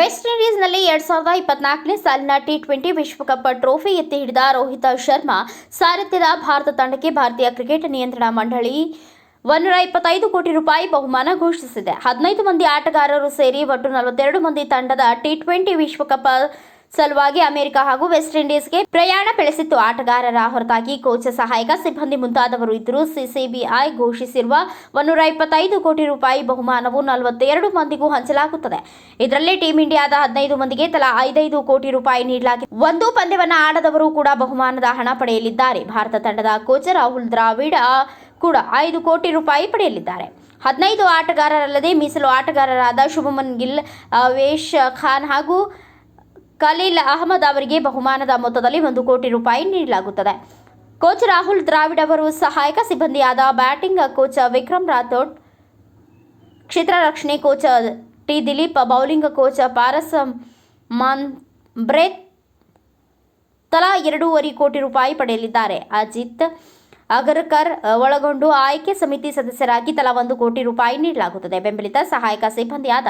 ಎರಡ್ ಸಾವಿರದ ಇಪ್ಪತ್ನಾಲ್ಕನೇ ಸಾಲಿನ ಟಿ ಟ್ವೆಂಟಿ ವಿಶ್ವಕಪ್ ಟ್ರೋಫಿ ಎತ್ತಿ ಹಿಡಿದ ರೋಹಿತ್ ಶರ್ಮಾ ಸಾರಥ್ಯದ ಭಾರತ ತಂಡಕ್ಕೆ ಭಾರತೀಯ ಕ್ರಿಕೆಟ್ ನಿಯಂತ್ರಣ ಮಂಡಳಿ ಒಂದೂರ ಇಪ್ಪತ್ತೈದು ಕೋಟಿ ರೂಪಾಯಿ ಬಹುಮಾನ ಘೋಷಿಸಿದೆ. ಹದಿನೈದು ಮಂದಿ ಆಟಗಾರರು ಸೇರಿ ಒಟ್ಟು ನಲವತ್ತೆರಡು ಮಂದಿ ತಂಡದ ಟಿ ಟ್ವೆಂಟಿ ವಿಶ್ವಕಪ್ ಸಲುವಾಗಿ ಅಮೆರಿಕ ಹಾಗೂ ವೆಸ್ಟ್ ಇಂಡೀಸ್ಗೆ ಪ್ರಯಾಣ ಬೆಳೆಸಿತ್ತು. ಆಟಗಾರರ ಹೊರತಾಗಿ ಕೋಚ್, ಸಹಾಯಕ ಸಿಬ್ಬಂದಿ ಮುಂತಾದವರು ಇದ್ದರೂ ಸಿಸಿಬಿಐ ಘೋಷಿಸಿರುವ ಒಂದೂರ ಇಪ್ಪತ್ತೈದು ಕೋಟಿ ರೂಪಾಯಿ ಬಹುಮಾನವು ನಲವತ್ತೆರಡು ಮಂದಿಗೂ ಹಂಚಲಾಗುತ್ತದೆ. ಇದರಲ್ಲಿ ಟೀಂ ಇಂಡಿಯಾದ ಹದಿನೈದು ಮಂದಿಗೆ ತಲಾ ಐದೈದು ಕೋಟಿ ರೂಪಾಯಿ ನೀಡಲಾಗಿದೆ ಒಂದು ಪಂದ್ಯವನ್ನು ಆಡದವರು ಕೂಡ ಬಹುಮಾನದ ಹಣ ಪಡೆಯಲಿದ್ದಾರೆ. ಭಾರತ ತಂಡದ ಕೋಚ್ ರಾಹುಲ್ ದ್ರಾವಿಡ್ ಕೂಡ ಐದು ಕೋಟಿ ರೂಪಾಯಿ ಪಡೆಯಲಿದ್ದಾರೆ. ಹದಿನೈದು ಆಟಗಾರರಲ್ಲದೆ ಮೀಸಲು ಆಟಗಾರರಾದ ಶುಭಮನ್ ಗಿಲ್ ವೇಶ್ ಖಾನ್ ಹಾಗೂ ಖಲೀಲ್ ಅಹಮದ್ ಅವರಿಗೆ ಬಹುಮಾನದ ಮೊತ್ತದಲ್ಲಿ ಒಂದು ಕೋಟಿ ರೂಪಾಯಿ ನೀಡಲಾಗುತ್ತದೆ. ಕೋಚ್ ರಾಹುಲ್ ದ್ರಾವಿಡ್ ಅವರು ಸಹಾಯಕ ಸಿಬ್ಬಂದಿಯಾದ ಬ್ಯಾಟಿಂಗ್ ಕೋಚ್ ವಿಕ್ರಮ್ ರಾಥೋಡ್, ಕ್ಷೇತ್ರ ರಕ್ಷಣೆ coach T Dilip, bowling coach Paras Mhambrey ತಲಾ ಎರಡೂವರೆ ಕೋಟಿ ರೂಪಾಯಿ ಪಡೆಯಲಿದ್ದಾರೆ. ಅಜಿತ್ ಅಗರ್ಕರ್ ಒಳಗೊಂಡು ಆಯ್ಕೆ ಸಮಿತಿ ಸದಸ್ಯರಾಗಿ ತಲಾ ಒಂದು ಕೋಟಿ ರೂಪಾಯಿ ನೀಡಲಾಗುತ್ತದೆ. ಬೆಂಬಲಿತ ಸಹಾಯಕ ಸಿಬ್ಬಂದಿಯಾದ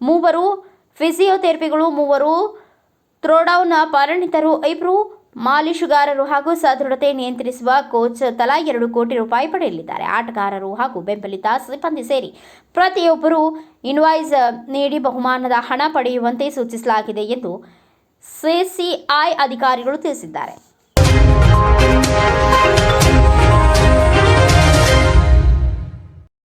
ಮೂವರು ಫಿಸಿಯೋಥೆರಪಿಗಳು, ಮೂವರು ಥ್ರೋಡೌನ್ ಪರಿಣಿತರು ಇಬ್ಬರು ಮಾಲೀಶುಗಾರರು ಹಾಗೂ ಸದೃಢತೆ ನಿಯಂತ್ರಿಸುವ ಕೋಚ್ ತಲಾ ಎರಡು ಕೋಟಿ ರೂಪಾಯಿ ಪಡೆಯಲಿದ್ದಾರೆ. ಆಟಗಾರರು ಹಾಗೂ ಬೆಂಬಲಿತ ಸಿಬ್ಬಂದಿ ಸೇರಿ ಪ್ರತಿಯೊಬ್ಬರು ಇನ್ವಾಯ್ಸ್ ನೀಡಿ ಬಹುಮಾನದ ಹಣ ಪಡೆಯುವಂತೆ ಸೂಚಿಸಲಾಗಿದೆ ಎಂದು ಸಿಸಿಐ ಅಧಿಕಾರಿಗಳು ತಿಳಿಸಿದ್ದಾರೆ.